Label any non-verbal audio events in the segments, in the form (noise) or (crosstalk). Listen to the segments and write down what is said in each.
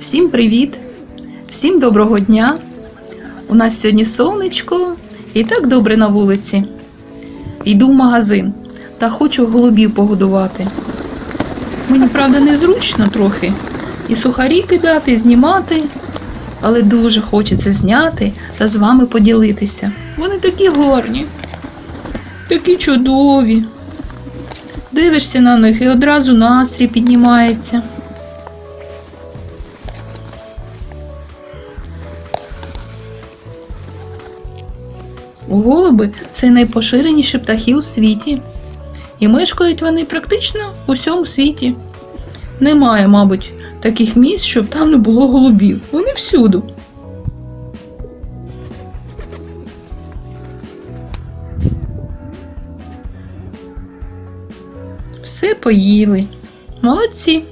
Всім привіт! Всім доброго дня! У нас сьогодні сонечко і так добре на вулиці. Йду в магазин та хочу голубів погодувати. Мені, правда, незручно трохи і сухарі кидати, і знімати, але дуже хочеться зняти та з вами поділитися. Вони такі гарні, такі чудові. Дивишся на них і одразу настрій піднімається. Голуби це найпоширеніші птахи у світі. І мешкають вони практично у всьому світі. Немає, мабуть, таких місць, щоб там не було голубів. Вони всюду. Все поїли. Молодці.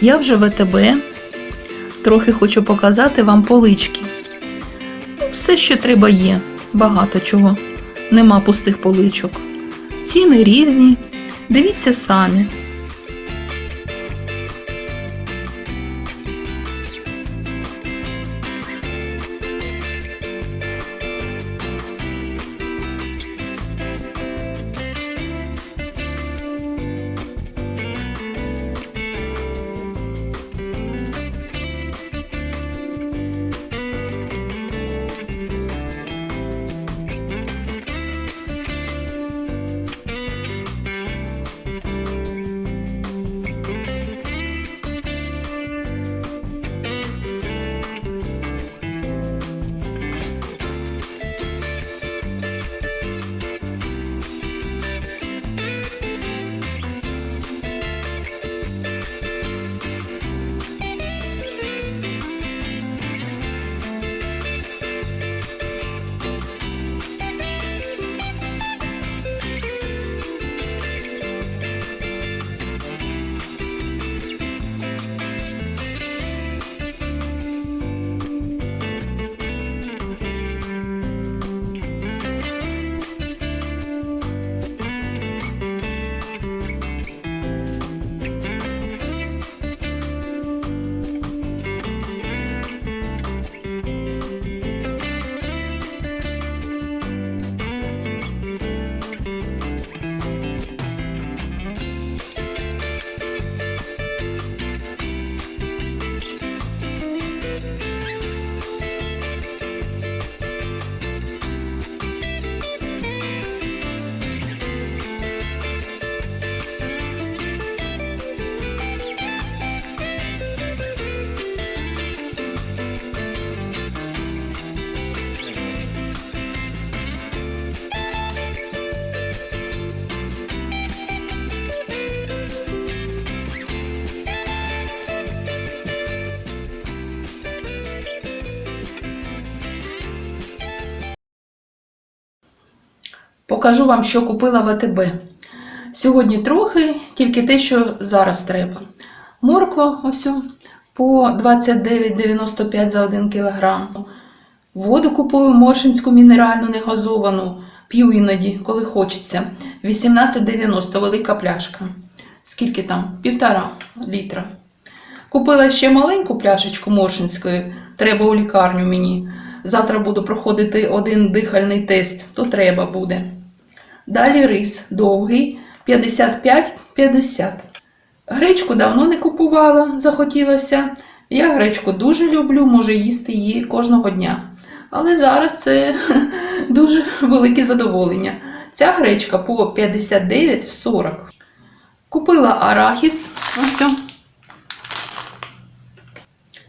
Я вже в АТБ. Трохи хочу показати вам полички. Все, що треба є, багато чого. Нема пустих поличок. Ціни різні. Дивіться самі. Покажу вам, що купила в АТБ. Сьогодні трохи, тільки те, що зараз треба. Морква ось по 29,95 за 1 кг. Воду купую моршинську мінеральну негазовану. П'ю іноді, коли хочеться. 18,90 велика пляшка. Скільки там? Півтора літра. Купила ще маленьку пляшечку моршинської. Треба у лікарню мені. Завтра буду проходити один дихальний тест, то треба буде. Далі рис довгий 55-50. Гречку давно не купувала, захотілося. Я гречку дуже люблю, можу їсти її кожного дня. Але зараз це (laughs) дуже велике задоволення. Ця гречка по 59,40. Купила арахіс. Ось.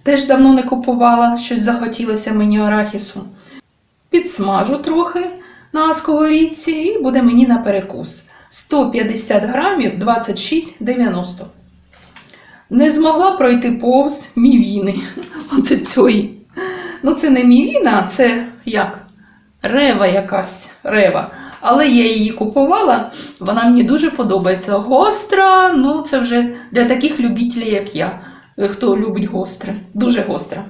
Теж давно не купувала, щось захотілося мені арахісу. Підсмажу трохи на сковорідці і буде мені на перекус. 150 грамів 26,90. Не змогла пройти повз мівіни. (laughs) Оце цієї. Ну, це не мівіна, це як? Рева якась. Рева. Але я її купувала, вона мені дуже подобається. Гостра, ну це вже для таких любителів, як я, хто любить гостре. Дуже гостра.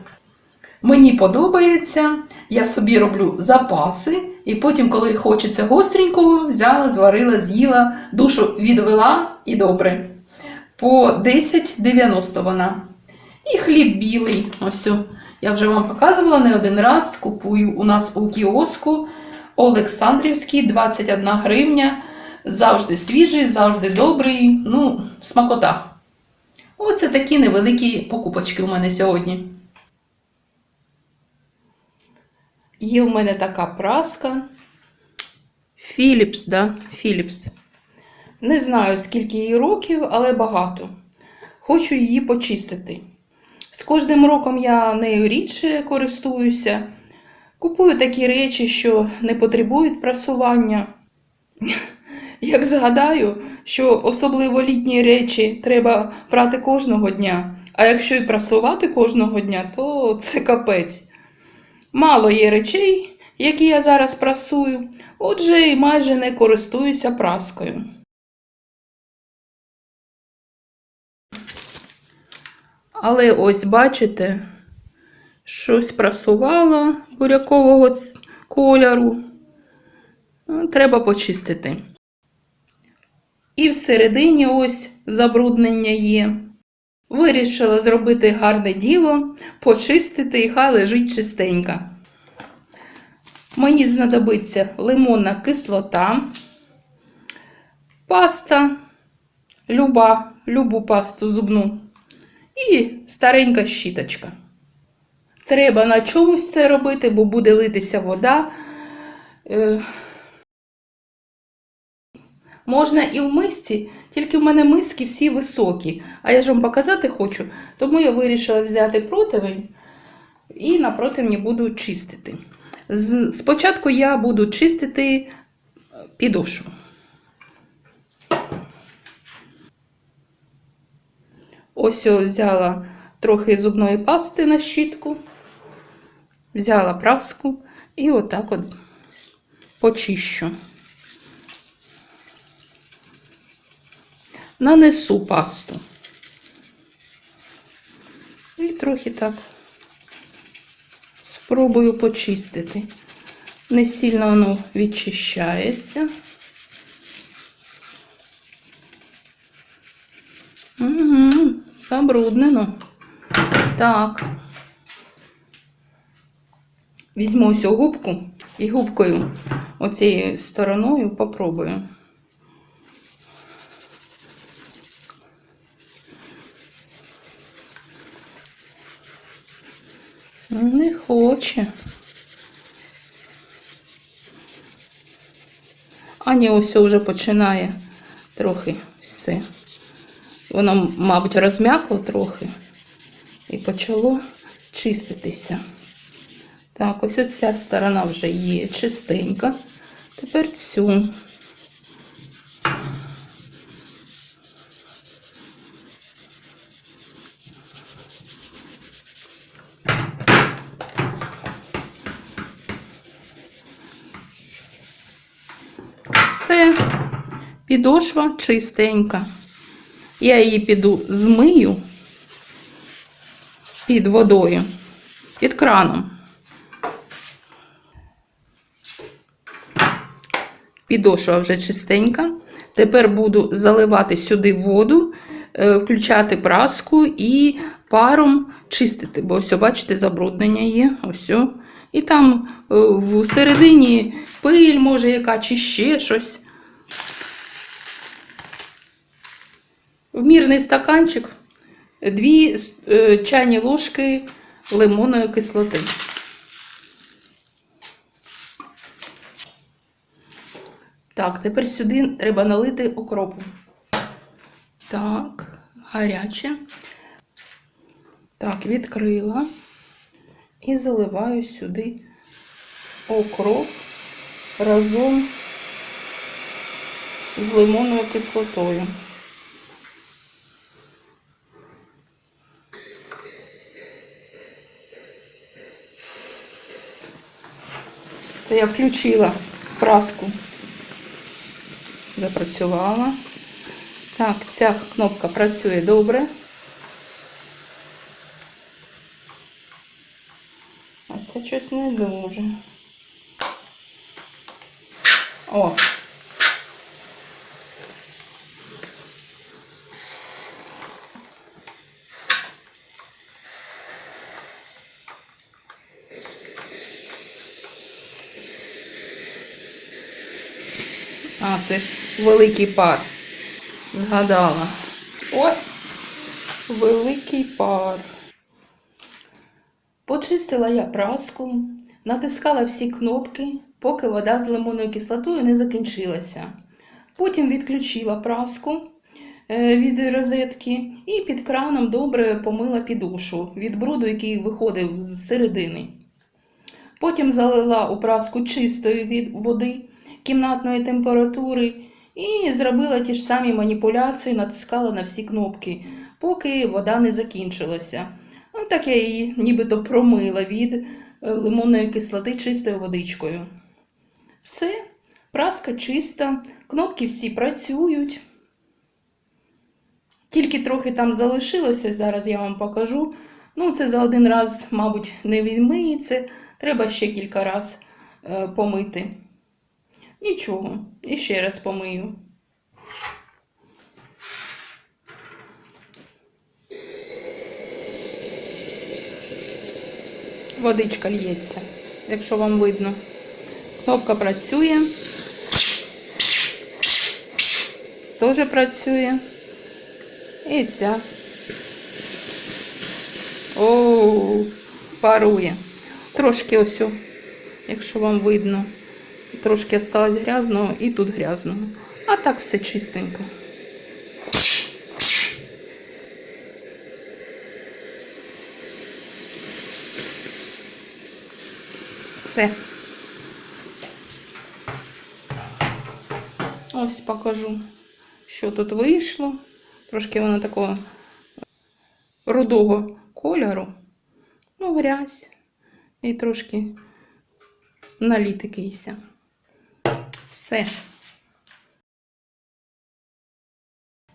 Мені подобається, я собі роблю запаси, і потім, коли хочеться гостренького, взяла, зварила, з'їла, душу відвела і добре. по 10,90 вона. І хліб білий. Ось. Я вже вам показувала не один раз. Купую у нас у кіоску Олександрівський 21 гривня. Завжди свіжий, завжди добрий. Ну, смакота. Оце такі невеликі покупочки у мене сьогодні. Є в мене така праска. Philips, да? Philips. Не знаю, скільки їй років, але багато. Хочу її почистити. З кожним роком я нею рідше користуюся. Купую такі речі, що не потребують прасування. (laughs) Як згадаю, що особливо літні речі треба прати кожного дня, а якщо і прасувати кожного дня, то це капець. Мало є речей, які я зараз прасую, отже, і майже не користуюся праскою. Але ось бачите, щось прасувала бурякового кольору. Ну, Треба почистити. І всередині ось забруднення є. Вирішила зробити гарне діло, почистити і хай лежить чистенька. Мені знадобиться лимонна кислота, паста, люба, любу пасту зубну і старенька щіточка. Треба на чомусь це робити, бо буде литися вода. Е, Можна і в мисці, тільки в мене миски всі високі. А я ж вам показати хочу, тому я вирішила взяти противень і на противні буду чистити. Спочатку я буду чистити підошву. Ось я взяла трохи зубної пасти на щітку, взяла праску і отак от почищу. Нанесу пасту. І трохи так спробую почистити. Не сильно воно відчищається. Угу, забруднено. Так. Візьму ось губку і губкою оцією стороною попробую. Не хоче. А ні, ось вже починає трохи все. Воно, мабуть, розм'якло трохи і почало чиститися. Так, ось ця сторона вже є чистенька. Тепер цю. Все, підошва чистенька. Я її піду змию під водою, під краном. Підошва вже чистенька. Тепер буду заливати сюди воду, е, включати праску і паром чистити, бо ось, бачите, забруднення є. Ось. І там е, всередині пиль, може, яка, чи ще щось. В мірний стаканчик дві е, чайні ложки лимонної кислоти. Так, тепер сюди треба налити окропу. Так, гаряче. Так, відкрила і заливаю сюди окроп разом з лимонною кислотою. Це я включила праску. Запрацювала. Так, ця кнопка працює добре. А це щось не дуже. О. А, це великий пар. Згадала. Ой, великий пар. Почистила я праску, натискала всі кнопки, поки вода з лимонною кислотою не закінчилася. Потім відключила праску е, від розетки і під краном добре помила підушу від бруду, який виходив з середини. Потім залила у праску чистої від води кімнатної температури і зробила ті ж самі маніпуляції, натискала на всі кнопки, поки вода не закінчилася. Ну, так я її нібито промила від е, лимонної кислоти чистою водичкою. Все, праска чиста, кнопки всі працюють. Тільки трохи там залишилося, зараз я вам покажу. Ну, це за один раз, мабуть, не відмиється. Треба ще кілька раз е, помити. Нічого, і ще раз помию. Водичка лється, якщо вам видно. Кнопка працює. Теж працює. І ця. Оу, парує. Трошки ось, якщо вам видно, трошки осталось грязного і тут грязного. А так все чистенько. Все. Ось покажу, що тут вийшло. Трошки воно такого рудого кольору. Ну, грязь. І трошки наліт якийсь. Все.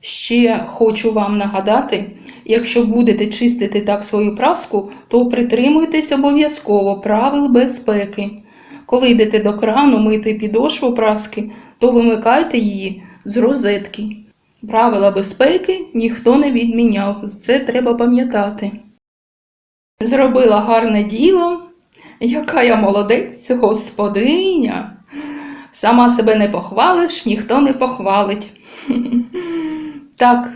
Ще хочу вам нагадати, якщо будете чистити так свою праску, то притримуйтесь обов'язково правил безпеки. Коли йдете до крану мити підошву праски, то вимикайте її з розетки. Правила безпеки ніхто не відміняв, це треба пам'ятати. Зробила гарне діло, яка я молодець, господиня. Сама себе не похвалиш, ніхто не похвалить. (laughs) Так,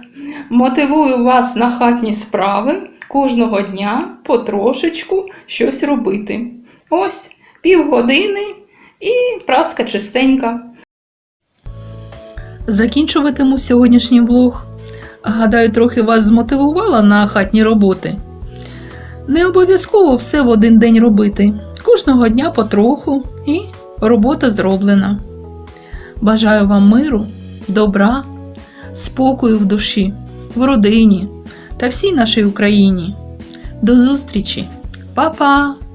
мотивую вас на хатні справи кожного дня потрошечку щось робити. Ось півгодини і праска чистенька. Закінчуватиму сьогоднішній влог. Гадаю, трохи вас змотивувала на хатні роботи. Не обов'язково все в один день робити. Кожного дня потроху і робота зроблена. Бажаю вам миру, добра, спокою в душі, в родині та всій нашій Україні. До зустрічі, Па-па!